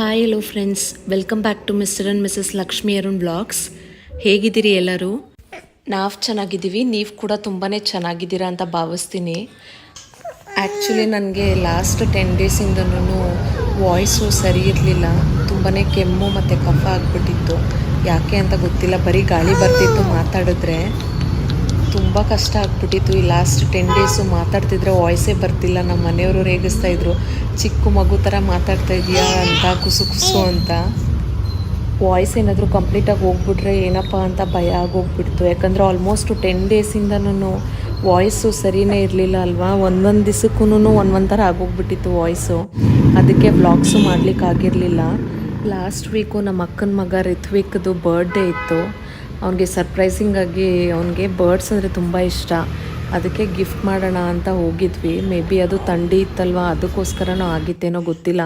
Hi hello friends welcome back to Mr and Mrs Lakshmi Arun blogs ಹೇಗಿದ್ದೀರಿ ಎಲ್ಲರೂ? ನಾವು ಚೆನ್ನಾಗಿದ್ದೀವಿ. ನೀವು ಕೂಡ ತುಂಬಾ ಚೆನ್ನಾಗಿದ್ದೀರಾ ಅಂತ ಭಾವಿಸ್ತೀನಿ. ಆ್ಯಕ್ಚುಲಿ ನನಗೆ ಲಾಸ್ಟ್ ಟೆನ್ ಡೇಸಿಂದನೂ ವಾಯ್ಸು ಸರಿ ಇರಲಿಲ್ಲ. ತುಂಬಾ ಕೆಮ್ಮು ಮತ್ತು ಕಫ ಆಗಿಬಿಟ್ಟಿತ್ತು. ಯಾಕೆ ಅಂತ ಗೊತ್ತಿಲ್ಲ. ಬರೀ ಗಾಳಿ ಬರ್ತಿತ್ತು ಮಾತಾಡಿದ್ರೆ. ತುಂಬ ಕಷ್ಟ ಆಗ್ಬಿಟ್ಟಿತ್ತು. ಈ ಲಾಸ್ಟ್ ಟೆನ್ ಡೇಸು ಮಾತಾಡ್ತಿದ್ರೆ ವಾಯ್ಸೇ ಬರ್ತಿಲ್ಲ. ನಮ್ಮ ಮನೆಯವರು ರೇಗಿಸ್ತಾ ಇದ್ರು. ಚಿಕ್ಕ ಮಗು ಥರ ಮಾತಾಡ್ತಾ ಇದೆಯಾ ಅಂತ, ಕುಸು ಕುಸು ಅಂತ. ವಾಯ್ಸ್ ಏನಾದರೂ ಕಂಪ್ಲೀಟಾಗಿ ಹೋಗ್ಬಿಟ್ರೆ ಏನಪ್ಪ ಅಂತ ಭಯ ಆಗೋಗ್ಬಿಡ್ತು. ಯಾಕಂದರೆ ಆಲ್ಮೋಸ್ಟ್ ಟೆನ್ ಡೇಸಿಂದನೂ ವಾಯ್ಸು ಸರಿಯೇ ಇರಲಿಲ್ಲ ಅಲ್ವಾ? ಒಂದೊಂದು ದಿವಸಕ್ಕೂ ಒಂದೊಂದು ಥರ ಆಗೋಗ್ಬಿಟ್ಟಿತ್ತು ವಾಯ್ಸು ಅದಕ್ಕೆ ವ್ಲಾಗ್ಸು ಮಾಡ್ಲಿಕ್ಕೆ ಆಗಿರಲಿಲ್ಲ ಲಾಸ್ಟ್ ವೀಕು ನಮ್ಮ ಅಕ್ಕನ ಮಗ ರಿತ್ವಿಕ್ದು ಬರ್ಡೇ ಇತ್ತು. ಅವನಿಗೆ ಸರ್ಪ್ರೈಸಿಂಗಾಗಿ ಅವನಿಗೆ ಬರ್ಡ್ಸ್ ಅಂದರೆ ತುಂಬ ಇಷ್ಟ. ಅದಕ್ಕೆ ಗಿಫ್ಟ್ ಮಾಡೋಣ ಅಂತ ಹೋಗಿದ್ವಿ. ಮೇ ಬಿ ಅದು ಥಂಡಿ ಇತ್ತಲ್ವಾ ಅದಕ್ಕೋಸ್ಕರನೂ ಆಗಿತ್ತೇನೋ ಗೊತ್ತಿಲ್ಲ.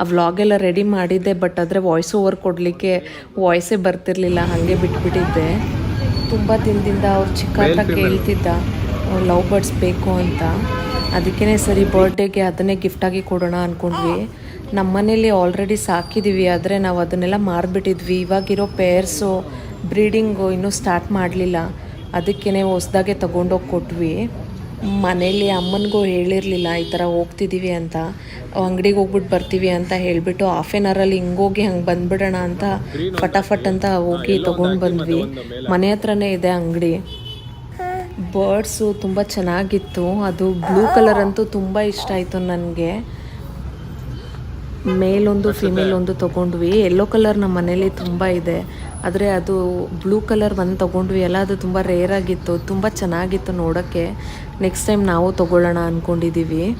ಆ ವ್ಲಾಗೆಲ್ಲ ರೆಡಿ ಮಾಡಿದ್ದೆ ಬಟ್ ಆದರೆ ವಾಯ್ಸ್ ಓವರ್ ಕೊಡಲಿಕ್ಕೆ ವಾಯ್ಸೇ ಬರ್ತಿರ್ಲಿಲ್ಲ ಹಾಗೆ ಬಿಟ್ಬಿಟ್ಟಿದ್ದೆ. ತುಂಬ ದಿನದಿಂದ ಅವ್ರು ಚಿಕ್ಕ ಹತ್ರ ಕೇಳ್ತಿದ್ದ ಲವ್ ಬರ್ಡ್ಸ್ ಬೇಕು ಅಂತ. ಅದಕ್ಕೇ ಸರಿ ಬರ್ಡೇಗೆ ಅದನ್ನೇ ಗಿಫ್ಟಾಗಿ ಕೊಡೋಣ ಅಂದ್ಕೊಂಡ್ವಿ ನಮ್ಮ ಮನೇಲಿ ಆಲ್ರೆಡಿ ಸಾಕಿದ್ದೀವಿ ಆದರೆ ನಾವು ಅದನ್ನೆಲ್ಲ ಮಾರಿಬಿಟ್ಟಿದ್ವಿ. ಇವಾಗಿರೋ ಪೇರ್ಸು ಬ್ರೀಡಿಂಗು ಇನ್ನೂ ಸ್ಟಾರ್ಟ್ ಮಾಡಲಿಲ್ಲ. ಅದಕ್ಕೇ ಹೊಸ್ದಾಗೆ ತೊಗೊಂಡೋಗಿ ಕೊಟ್ವಿ. ಮನೇಲಿ ಅಮ್ಮನಿಗೂ ಹೇಳಿರಲಿಲ್ಲ ಈ ಥರ ಹೋಗ್ತಿದ್ದೀವಿ ಅಂತ. ಅಂಗಡಿಗೆ ಹೋಗ್ಬಿಟ್ಟು ಬರ್ತೀವಿ ಅಂತ ಹೇಳಿಬಿಟ್ಟು ಹಾಫ್ ಆನ್ ಅವರಲ್ಲಿ ಹಿಂಗೋಗಿ ಹಂಗೆ ಬಂದ್ಬಿಡೋಣ ಅಂತ ಫಟಾಫಟ್ ಅಂತ ಹೋಗಿ ತೊಗೊಂಡು ಬಂದ್ವಿ. ಮನೆ ಹತ್ರನೇ ಇದೆ ಅಂಗಡಿ. ಬರ್ಡ್ಸು ತುಂಬ ಚೆನ್ನಾಗಿತ್ತು. ಅದು ಬ್ಲೂ ಕಲರ್ ಅಂತೂ ತುಂಬ ಇಷ್ಟ ಆಯಿತು ನನಗೆ. ಮೇಲೊಂದು ಫಿಮೇಲ್ ಒಂದು ತೊಗೊಂಡ್ವಿ. ಯೆಲ್ಲೋ ಕಲರ್ ನಮ್ಮ ಮನೇಲಿ ತುಂಬ ಇದೆ. ಆದರೆ ಅದು ಬ್ಲೂ ಕಲರ್ ಒಂದು ತೊಗೊಂಡ್ವಿ ಅಲ್ಲ ಅದು ತುಂಬ ರೇರ್ ಆಗಿತ್ತು, ತುಂಬ ಚೆನ್ನಾಗಿತ್ತು ನೋಡೋಕ್ಕೆ. ನೆಕ್ಸ್ಟ್ ಟೈಮ್ ನಾವು ತೊಗೊಳ್ಳೋಣ ಅಂದ್ಕೊಂಡಿದ್ದೀವಿ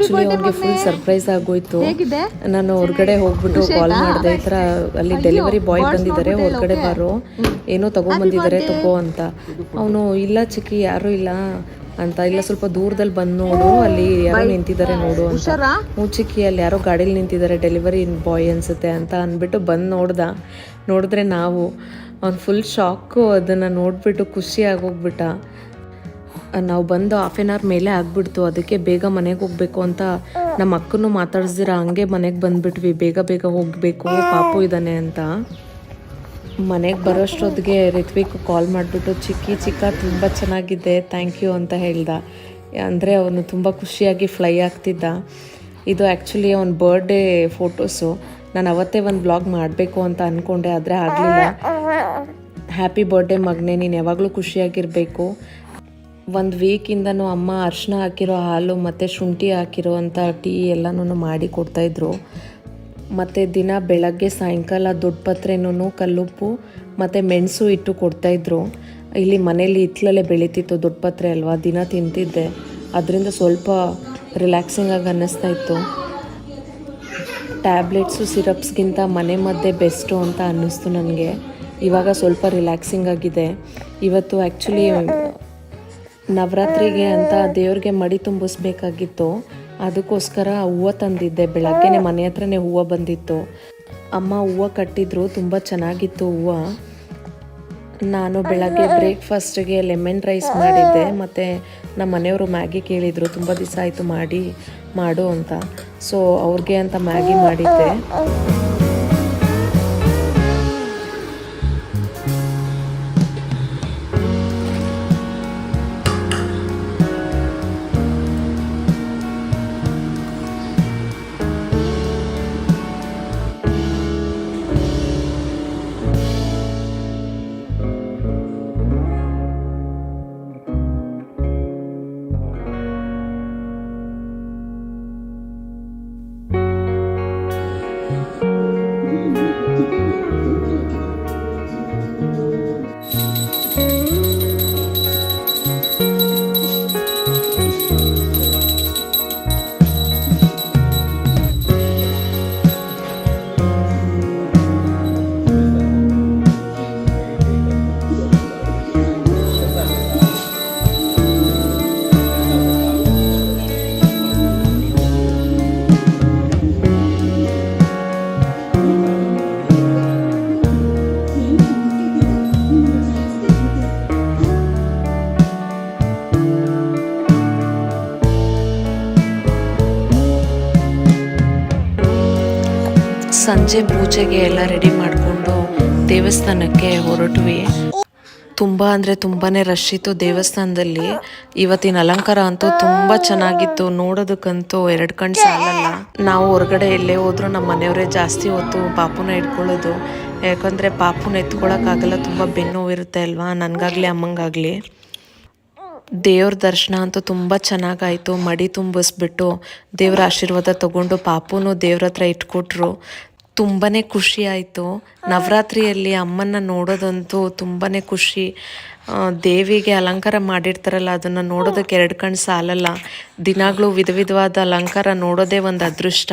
ಆಕ್ಚುಲಿ ಅವ್ರಿಗೆ ಫುಲ್ ಸರ್ಪ್ರೈಸ್ ಆಗೋಯ್ತು. ನಾನು ಹೊರಗಡೆ ಹೋಗ್ಬಿಟ್ಟು ಕಾಲ್ ಮಾಡಿದೆ. ಈ ಥರ ಅಲ್ಲಿ ಡೆಲಿವರಿ ಬಾಯ್ ಬಂದಿದ್ದಾರೆ ಹೊರಗಡೆ ಬಾರೋ. ಏನೋ ತಗೊಂಬಂದಿದ್ದಾರೆ ತಗೋ ಅಂತ. ಅವನು ಇಲ್ಲ ಚಿಕ್ಕಿ ಯಾರೂ ಇಲ್ಲ ಅಂತ. ಇಲ್ಲ ಸ್ವಲ್ಪ ದೂರದಲ್ಲಿ ಬಂದು ನೋಡು. ಅಲ್ಲಿ ಯಾರೋ ನಿಂತಿದ್ದಾರೆ ನೋಡು ಅಂತ. ಹ್ಞೂ ಚಿಕ್ಕಿ ಅಲ್ಲಿ ಯಾರೋ ಗಾಡೀಲಿ ನಿಂತಿದ್ದಾರೆ ಡೆಲಿವರಿ ಬಾಯ್ ಅನ್ಸುತ್ತೆ ಅಂತ ಅಂದ್ಬಿಟ್ಟು ಬಂದು ನೋಡ್ದ. ನೋಡಿದ್ರೆ ನಾವು. ಅವ್ನು ಫುಲ್ ಶಾಕು ಅದನ್ನು ನೋಡಿಬಿಟ್ಟು ಖುಷಿ ಆಗೋಗ್ಬಿಟ್ಟ. ನಾವು ಬಂದು ಹಾಫ್ ಆನ್ ಅವರ್ ಮೇಲೆ ಆಗ್ಬಿಡ್ತು. ಅದಕ್ಕೆ ಬೇಗ ಮನೆಗೆ ಹೋಗ್ಬೇಕು ಅಂತ ನಮ್ಮ ಅಕ್ಕನೂ ಮಾತಾಡ್ಸಿರ ಹಂಗೆ ಮನೆಗೆ ಬಂದ್ಬಿಟ್ವಿ. ಬೇಗ ಬೇಗ ಹೋಗಬೇಕು. ಪಾಪು ಇದ್ದಾನೆ ಅಂತ. ಮನೆಗೆ ಬರೋಷ್ಟೊತ್ತಿಗೆ ರಿತ್ವಿಕ್ ಕಾಲ್ ಮಾಡಿಬಿಟ್ಟು, ಚಿಕ್ಕಿ, ಚಿಕ್ಕ, ತುಂಬ ಚೆನ್ನಾಗಿದೆ. ಥ್ಯಾಂಕ್ ಯು ಅಂತ ಹೇಳ್ದ. ಅಂದರೆ ಅವನು ತುಂಬ ಖುಷಿಯಾಗಿ ಫ್ಲೈ ಆಗ್ತಿದ್ದ. ಇದು ಆ್ಯಕ್ಚುಲಿ ಅವನ ಬರ್ಡೇ ಫೋಟೋಸು ನಾನು ಅವತ್ತೇ ಒಂದು ಬ್ಲಾಗ್ ಮಾಡಬೇಕು ಅಂತ ಅಂದ್ಕೊಂಡೆ ಆದರೆ ಆಗಲಿಲ್ಲ. ಹ್ಯಾಪಿ ಬರ್ಡೇ ಮಗನೇ. ನೀನು ಯಾವಾಗಲೂ ಖುಷಿಯಾಗಿರಬೇಕು. ಒಂದು ವೀಕಿಂದನು ಅಮ್ಮ ಅರ್ಶಿನ ಹಾಕಿರೋ ಹಾಲು ಮತ್ತು ಶುಂಠಿ ಹಾಕಿರೋ ಅಂಥ ಟೀ ಎಲ್ಲನೂ ಮಾಡಿ ಕೊಡ್ತಾಯಿದ್ರು ಮತ್ತು ದಿನ ಬೆಳಗ್ಗೆ ಸಾಯಂಕಾಲ ದೊಡ್ಡ ಪತ್ರೆನೂ ಕಲ್ಲುಪ್ಪು ಮತ್ತು ಮೆಣಸು ಇಟ್ಟು ಕೊಡ್ತಾಯಿದ್ರು ಇಲ್ಲಿ ಮನೇಲಿ ಹಿತ್ಲಲ್ಲೇ ಬೆಳೀತಿತ್ತು ದೊಡ್ಡ ಪತ್ರೆ ಅಲ್ವಾ? ದಿನ ತಿಂತಿದ್ದೆ. ಅದರಿಂದ ಸ್ವಲ್ಪ ರಿಲ್ಯಾಕ್ಸಿಂಗ್ ಆಗಿ ಅನ್ನಿಸ್ತಾ ಇತ್ತು. ಟ್ಯಾಬ್ಲೆಟ್ಸು ಸಿರಪ್ಸ್ಗಿಂತ ಮನೆ ಮದ್ದೆ ಬೆಸ್ಟು ಅಂತ ಅನ್ನಿಸ್ತು ನನಗೆ. ಇವಾಗ ಸ್ವಲ್ಪ ರಿಲ್ಯಾಕ್ಸಿಂಗ್ ಆಗಿದೆ. ಇವತ್ತು ಆ್ಯಕ್ಚುಲಿ ನವರಾತ್ರಿಗೆ ಅಂತ ದೇವ್ರಿಗೆ ಮಡಿ ತುಂಬಿಸ್ಬೇಕಾಗಿತ್ತು. ಅದಕ್ಕೋಸ್ಕರ ಹೂವು ತಂದಿದ್ದೆ. ಬೆಳಗ್ಗೆನೆ ಮನೆ ಹತ್ರನೇ ಹೂವು ಬಂದಿತ್ತು. ಅಮ್ಮ ಹೂವು ಕಟ್ಟಿದ್ರು. ತುಂಬ ಚೆನ್ನಾಗಿತ್ತು ಹೂವು. ನಾನು ಬೆಳಗ್ಗೆ ಬ್ರೇಕ್ಫಾಸ್ಟ್ಗೆ ಲೆಮನ್ ರೈಸ್ ಮಾಡಿದ್ದೆ. ಮತ್ತು ನಮ್ಮ ಮನೆಯವರು ಮ್ಯಾಗಿ ಕೇಳಿದರು. ತುಂಬ ದಿವಸ ಆಯಿತು ಮಾಡಿ, ಮಾಡು ಅಂತ. ಸೊ ಅವ್ರಿಗೆ ಅಂತ ಮ್ಯಾಗಿ ಮಾಡಿದ್ದೆ. ಸಂಜೆ ಪೂಜೆಗೆ ಎಲ್ಲ ರೆಡಿ ಮಾಡಿಕೊಂಡು ದೇವಸ್ಥಾನಕ್ಕೆ ಹೊರಟ್ವಿ. ತುಂಬ ಅಂದರೆ ತುಂಬಾ ರಶ್ ಇತ್ತು ದೇವಸ್ಥಾನದಲ್ಲಿ. ಇವತ್ತಿನ ಅಲಂಕಾರ ಅಂತೂ ತುಂಬ ಚೆನ್ನಾಗಿತ್ತು. ನೋಡೋದಕ್ಕಂತೂ ಎರಡು ಕಣ್ಣು ಸಾಲಲ್ಲ. ನಾವು ಹೊರಗಡೆ ಎಲ್ಲೇ ಹೋದರೂ ನಮ್ಮ ಮನೆಯವರೇ ಜಾಸ್ತಿ ಹೊತ್ತು ಪಾಪುನ ಇಟ್ಕೊಳ್ಳೋದು ಯಾಕಂದರೆ ಪಾಪುನ ಎತ್ಕೊಳ್ಳೋಕ್ಕಾಗಲ್ಲ ತುಂಬ ಬೆನ್ನು ನೋವಿರುತ್ತೆ ಅಲ್ವಾ? ನನಗಾಗಲಿ, ಅಮ್ಮಂಗಾಗಲಿ. ದೇವ್ರ ದರ್ಶನ ಅಂತೂ ತುಂಬ ಚೆನ್ನಾಗಾಯಿತು. ಮಡಿ ತುಂಬಿಸ್ಬಿಟ್ಟು ದೇವ್ರ ಆಶೀರ್ವಾದ ತಗೊಂಡು ಪಾಪುನು ದೇವ್ರ ಹತ್ರ ಇಟ್ಕೊಟ್ರು. ತುಂಬಾ ಖುಷಿ ಆಯಿತು. ನವರಾತ್ರಿಯಲ್ಲಿ ಅಮ್ಮನ್ನ ನೋಡೋದಂತೂ ತುಂಬಾ ಖುಷಿ. ದೇವಿಗೆ ಅಲಂಕಾರ ಮಾಡಿರ್ತಾರಲ್ಲ, ಅದನ್ನು ನೋಡೋದಕ್ಕೆ ಎರಡು ಕಣ್ಣು ಸಾಲಲ್ಲ. ದಿನಾಗಲೂ ವಿಧ ವಿಧವಾದ ಅಲಂಕಾರ ನೋಡೋದೇ ಒಂದು ಅದೃಷ್ಟ.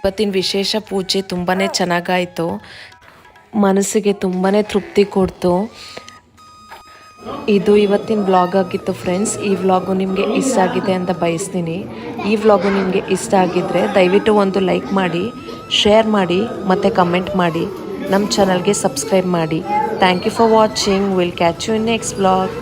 ಇವತ್ತಿನ ವಿಶೇಷ ಪೂಜೆ ತುಂಬಾ ಚೆನ್ನಾಗಾಯಿತು. ಮನಸ್ಸಿಗೆ ತುಂಬಾ ತೃಪ್ತಿ ಕೊಡ್ತು. ಇದು ಇವತ್ತಿನ ವ್ಲಾಗ್ ಆಗಿತ್ತು ಫ್ರೆಂಡ್ಸ್ ಈ ವ್ಲಾಗು ನಿಮಗೆ ಇಷ್ಟ ಆಗಿದೆ ಅಂತ ಬಯಸ್ತೀನಿ. ಈ ವ್ಲಾಗು ನಿಮಗೆ ಇಷ್ಟ ಆಗಿದ್ದರೆ ದಯವಿಟ್ಟು ಒಂದು ಲೈಕ್ ಮಾಡಿ ಶೇರ್ ಮಾಡಿ, ಮತ್ತು ಕಮೆಂಟ್ ಮಾಡಿ. ನಮ್ಮ ಚಾನಲ್ಗೆ ಸಬ್ಸ್ಕ್ರೈಬ್ ಮಾಡಿ. Thank you for watching will catch you in next vlog